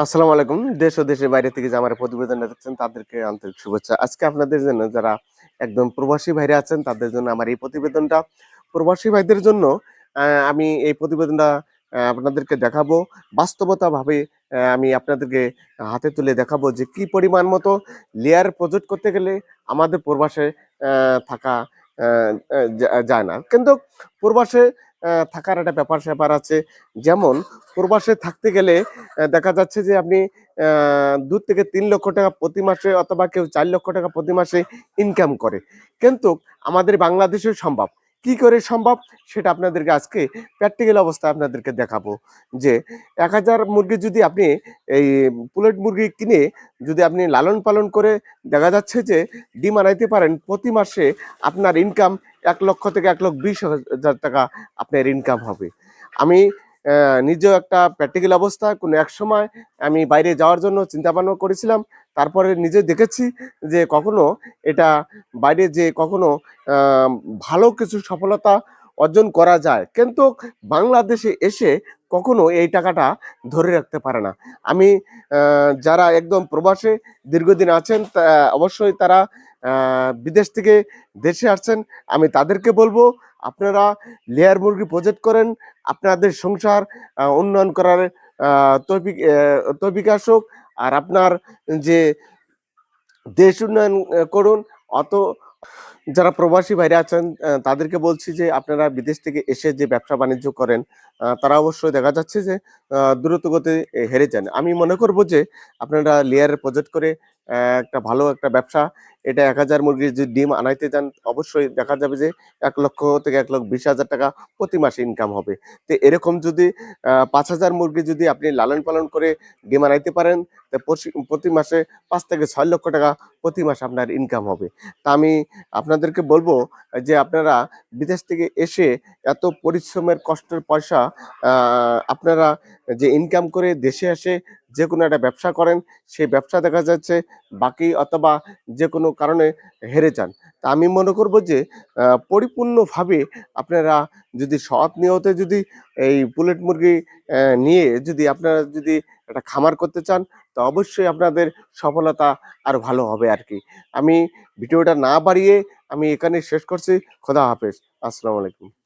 আসসালামু আলাইকুম। দেশ ও দেশের বাইরে থেকে যে আমার প্রতিবেদন দেখছেন তাদেরকে আন্তরিক শুভেচ্ছা। আজকে আপনাদের জন্য যারা একদম প্রবাসী ভাইরা আছেন, তাদের জন্য আমার এই প্রতিবেদনটা। প্রবাসী ভাইদের জন্য আমি এই প্রতিবেদনটা আপনাদেরকে দেখাবো। বাস্তবতাভাবে আমি আপনাদেরকে হাতে তুলে দেখাবো যে কি পরিমাণ মতো লেয়ার প্রজেক্ট করতে গেলে আমাদের প্রবাসে থাকা যায় না। কিন্তু প্রবাসে থাকার একটা ব্যাপার স্যাপার আছে। যেমন প্রবাসে থাকতে গেলে দেখা যাচ্ছে যে আপনি দু থেকে তিন লক্ষ টাকা প্রতি মাসে অথবা কেউ চার লক্ষ টাকা প্রতি মাসে ইনকাম করে। কিন্তু আমাদের বাংলাদেশে সম্ভব। কি করে সম্ভব সেটা আপনাদেরকে আজকে প্র্যাকটিক্যাল অবস্থা আপনাদেরকে দেখাবো। যে এক হাজার মুরগি যদি আপনি এই পুলেট মুরগি কিনে যদি আপনি লালন পালন করে দেখা যাচ্ছে যে ডিম আনাইতে পারেন, প্রতি মাসে আপনার ইনকাম এক লক্ষ থেকে এক লক্ষ বিশ হাজার টাকা আপনার ইনকাম হবে। আমি নিজেও একটা প্র্যাকটিক্যাল অবস্থা। কোনো এক সময় আমি বাইরে যাওয়ার জন্য চিন্তা ভাবনা করেছিলাম। তারপরে নিজে দেখেছি যে কখনো এটা বাইরে যে কখনো ভালো কিছু সফলতা অর্জন করা যায়। কিন্তু বাংলাদেশে এসে কখনো এই টাকাটা ধরে রাখতে পারে না। আমি যারা একদম প্রবাসে দীর্ঘদিন আছেন অবশ্যই তারা বিদেশ থেকে দেশে আসছেন, আমি তাদেরকে বলব আপনারা লেয়ার মুরগি প্রজেক্ট করেন আপনাদের সংসার উন্নয়ন করার তৌফিক আসুক আর আপনার যে দেশ উন্নয়ন করুন অত যারা প্রবাসী বাইরে আছেন তাদেরকে বলছি যে আপনারা বিদেশ থেকে এসে যে ব্যবসা বাণিজ্য করেন তারা অবশ্যই দেখা যাচ্ছে যে আহ, দ্রুত গতি হেরে যান। আমি মনে করব যে আপনারা লেয়ারের প্রজেক্ট করে একটা ভালো একটা ব্যবসা। এটা এক হাজার মুরগির যদি ডিম আনাইতে যান অবশ্যই দেখা যাবে যে এক লক্ষ থেকে এক লক্ষ বিশ হাজার টাকা প্রতি মাসে ইনকাম হবে। তো এরকম যদি পাঁচ হাজার মুরগি যদি আপনি লালন পালন করে ডিম আনাইতে পারেন, তো প্রতি- মাসে পাঁচ থেকে ছয় লক্ষ টাকা প্রতি মাসে আপনার ইনকাম হবে। তা আমি আপনাদেরকে বলব যে আপনারা বিদেশ থেকে এসে এত পরিশ্রমের কষ্টের পয়সা আপনারা যে ইনকাম করে দেশে এসে যে কোনো একটা ব্যবসা করেন, সেই ব্যবসা দেখা যাচ্ছে বাকি অথবা যে কোনো কারণে হেরে যান। তা আমি মনে করব যে পরিপূর্ণভাবে আপনারা যদি সৎ নিয়তে যদি এই পুলেট মুরগি নিয়ে যদি আপনারা যদি একটা খামার করতে চান, তো অবশ্যই আপনাদের সফলতা আর ভালো হবে আর কি। আমি ভিডিওটা না বাড়িয়ে আমি এখানে শেষ করছি। খোদা হাফেজ। আসসালামু আলাইকুম।